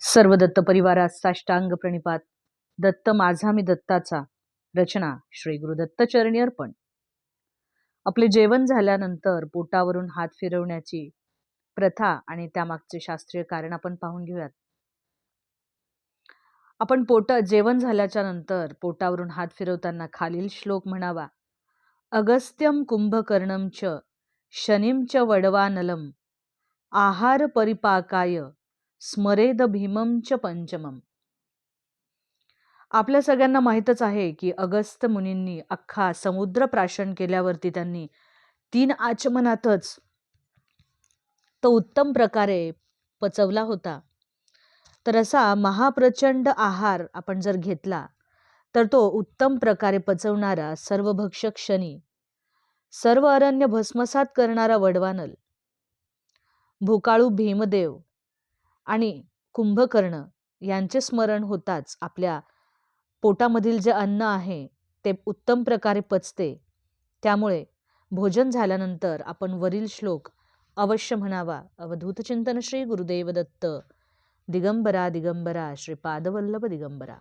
सर्व दत्त परिवारात साष्टांग प्रणिपात. दत्त माझा मी दत्ताचा. रचना श्री गुरुदत्त चरणी अर्पण. आपले जेवण झाल्यानंतर पोटावरून हात फिरवण्याची प्रथा आणि त्यामागचे शास्त्रीय कारण आपण पाहून घेऊयात. आपण पोट जेवण झाल्याच्यानंतर पोटावरून हात फिरवताना खालील श्लोक म्हणावा. अगस्त्यम कुंभकर्णम च शनिम च वडवानलम. आहार परिपाकाय. स्मरेद भीमम च पंचमम आपल्या सगळ्यांना माहीतच आहे की अगस्त मुनींनी अख्खा समुद्र प्राशन केल्यावरती त्यांनी तीन आचमनातच तो उत्तम प्रकारे पचवला होता. तर असा महाप्रचंड आहार आपण जर घेतला तर तो उत्तम प्रकारे पचवणारा सर्व भक्षक क्षणी सर्व अरण्य भस्मसात करणारा वडवानल. भूकाळू भीमदेव आणि कुंभकर्ण यांचे स्मरण होताच. आपल्या पोटामधील जे अन्न आहे ते उत्तम प्रकारे पचते. त्यामुळे भोजन झाल्यानंतर आपण वरील श्लोक अवश्य म्हणावा. अवधूतचिंतन श्री गुरुदेव दत्त दिगंबरा दिगंबरा श्रीपादवल्लभ दिगंबरा.